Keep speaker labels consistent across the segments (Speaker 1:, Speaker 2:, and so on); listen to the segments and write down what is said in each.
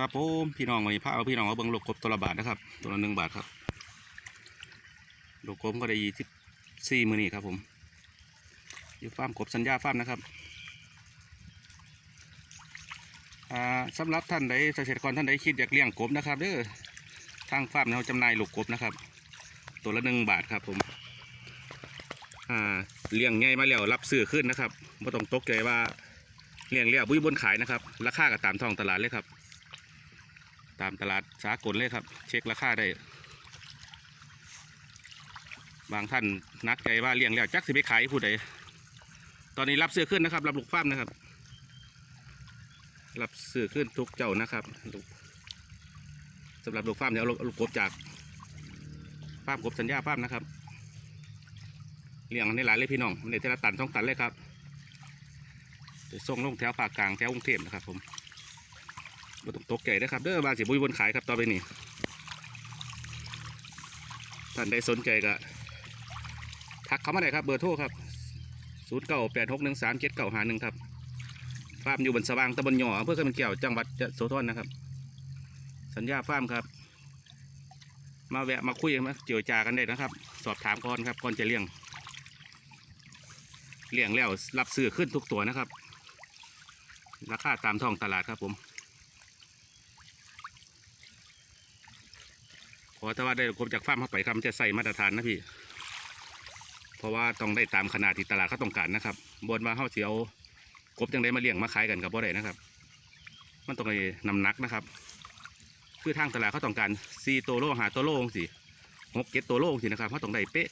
Speaker 1: ครับผมพี่น้องวันนี้พาเอาพี่น้องมาเบิ่งลูกกบตัวละบาทนะครับ ตัวละหนึ่งบาทครับลูกกบก็ได้ยี่สิบสี่มือนี่ครับผมอยู่ฟาร์มกบสัญญาฟาร์มนะครับสำหรับท่านใดเกษตรกรท่านใดคิดอยากเลี้ยงกบนะครับเด้อทางฟาร์มเราจำหน่ายลูกกบนะครับ ตัวละหนึ่งบาทครับผมเลี้ยงง่ายมาแล้วรับซื้อขึ้นนะครับไม่ต้องตกใจว่าเลี้ยงเลี้ยบุ้ยบนขายนะครับราคาก็ตามท้องตลาดเลยครับ ตามตลาดสากลเลยครับ เช็คราคาได้ บางท่านนักใจว่าเลี้ยงแล้วจักสิไปขายผู้ใดตอนนี้รับซื้อขึ้นนะครับ รับลูกฟ้ามนะครับ รับซื้อขึ้นทุกเจ้านะครับสำหรับลูกฟ้ามเนี่ยเอาลูกกบจากฟ้ามกบสัญญาฟ้ามนะครับเลี้ยงในหลายเลยพี่น้องในเทละตันสองตันเลยครับจะส่งลงแถวภาคกลางแถวกรุงเทพนะครับผม บ่ต้องตกใจนะครับเด้อบาสิบุยบนขายครับต่อไปนี้ท่านใดสนใจก็ทักเขามาได้ครับเบอร์โทรครับศูนย์เก้าแปดหกหนึ่งสามเจ็ดเก้าหาหนึ่งครับฟาร์มอยู่บนสว่างตำบลหย่ออำเภอขมันเกี่ยวจังหวัดยโสธรนะครับ สัญญาฟาร์มครับ มาแวะมาคุยมาเจียวจากันได้นะครับ สอบถามก่อนครับก่อนจะเลี้ยง เลี้ยงแล้วรับซื้อขึ้นทุกตัวนะครับ ราคาตามท้องตลาดครับผม ขอแต่ว่าได้กบจากฟาร์มเข้าไปครับมันจะใส่มาตรฐานนะพี่ เพราะว่าต้องได้ตามขนาดที่ตลาดเขาต้องการนะครับบนว่าเข้าเสียวกบจังได้มาเลี้ยงมาขายกันกับบ่ได้นะครับ มันต้องได้นำนักนะครับคือทางตลาดเขาต้องการสี่ตัวโลหาโตโลงสิหกเก็ตัวโลงสินะครับเขาต้องได้เป๊ะ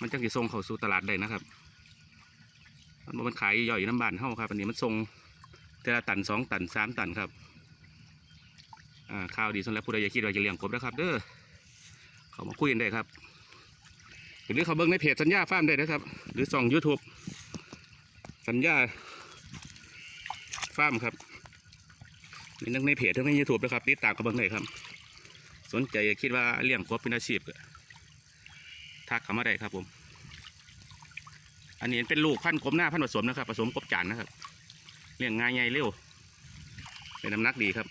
Speaker 1: มันจังสิส่งเข้าสู่ตลาดได้นะครับ มันขายย่อยน้ำบานเฮาครับ อันนี้มันส่งแต่ละตันสองตันสามตันครับ อ่าข่าวดีสำหรับผู้ใดอยากคิดว่าจะเลี้ยงกบนะครับ เด้อเขามาคุยกันได้ครับหรือเขาเบิ่งในเพจสัญญาฟาร์มได้นะครับ หรือส่อง YouTube สัญญาฟาร์มครับมีทั้งในเพจทั้งใน YouTube นะครับติดตามกับเบิ่งได้ครับ สนใจอยากคิดว่าเลี้ยงกบเป็นอาชีพทักเข้ามาได้ครับผม อันนี้เป็นลูกพันธุ์กบหน้าพันธุ์ผสมนะครับผสมกบจานนะครับเลี้ยงง่ายใหญ่เร็วเป็นน้ำหนักดีครับ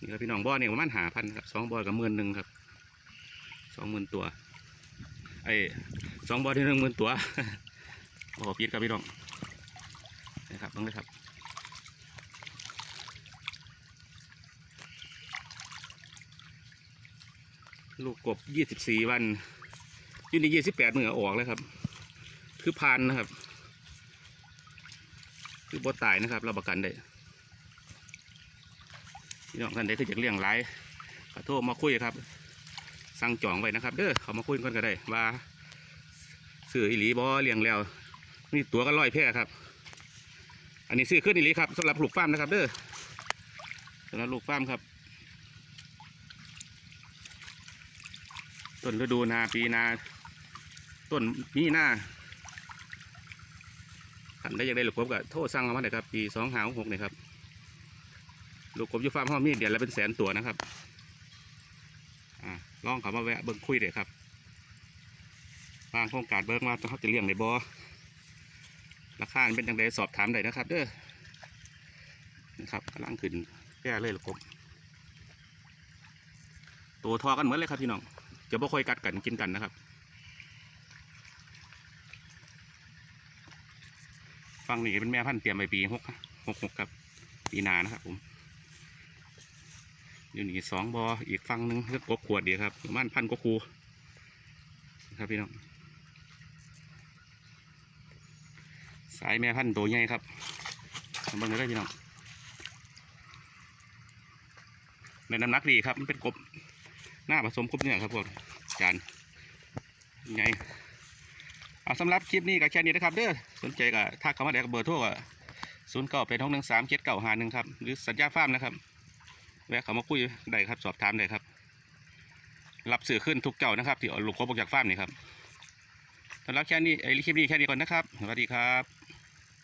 Speaker 1: นี่ครับพี่น้องบ่อเนี่ยประมาณหาพันครับสองบ่อกับหมื่นหนึ่งครับสองหมื่นตัวไอ้สองบ่อที่หนึ่งหมื่นตัวโอ้โหพีดครับพี่น้องนะครับต้องเลยครับลูกกบยี่สิบสี่วันยี่นี่ยี่สิบแปดมือออกแล้วครับ คือพันนะครับ คือบ่ตายนะครับเราประกันได้ พี่น้องท่านใดที่อยากเลี้ยงหลายก็โทรมาคุยครับ สั่งจองไว้นะครับเด้อเขามาคุยกันก็ได้ว่าซื้ออีหลีบอเลี้ยงแล้วนี่ตัวก็ร้อยแพร่ครับ อันนี้ซื้อขึ้นอีหลีครับสำหรับลูกฟาร์มนะครับ เด้อสำหรับลูกฟาร์มครับต้นฤดูนาปีนา ต้นมีหน้าท่านได้ยากได้ลูกกบก็โทรสั่งเอามาได้ครับ ปีสองหาหกนี่ครับ ลูกกบยูฟาร์มห้องมีเดือนละเป็นแสนตัวนะครับอ่าลองเขามาแวะเบิ้งคุยเด็ครับบางโครงการเบิ้งว่าเขาจะเลี้ยงในบ่อราคาเป็นยังไงสอบถามได้นะครับ เด้อนะครับกำลังขึ้นแก่เลยลูกกบตัวทอกันเหมือนเลยครับพี่น้องจะบ่ค่อยกัดกันกินกันนะครับฟังนี่เป็นแม่พันธุ์เตรียมไปปีหกหกหกครับ ปีหนานะครับผม อยู่นี่สองบออีกฝั่งหนึ่งก็กบขวดเดียวครับประมาณพันก็คูครับพี่น้องสายแม่พันธุ์ตัวใหญ่ครับเบิ่งได้พี่น้องในน้ำหนักดีครับ มันเป็นกบหน้าผสมกบเนื้อครับพวกจานใหญ่เอาสำหรับคลิปนี้ก็แค่นี้นะครับเด้อสนใจก็ทักเข้ามาได้กับเบอร์โทรก็ศูนย์เก้าเป็นห้องหนึ่งสามเจ็ดเก้าหาหนึ่งครับ หรือสัญญาฟาร์มนะครับ แวะเขามาคุยได้ครับสอบถามได้ครับ รับสื่อขึ้นทุกเจ้านะครับ ที่เอาลูกคบออกจากฟาร์มนี่ครับสำหรับแค่นี้ไอ้คลิปนี้แค่นี้ก่อนนะครับสวัสดีครับ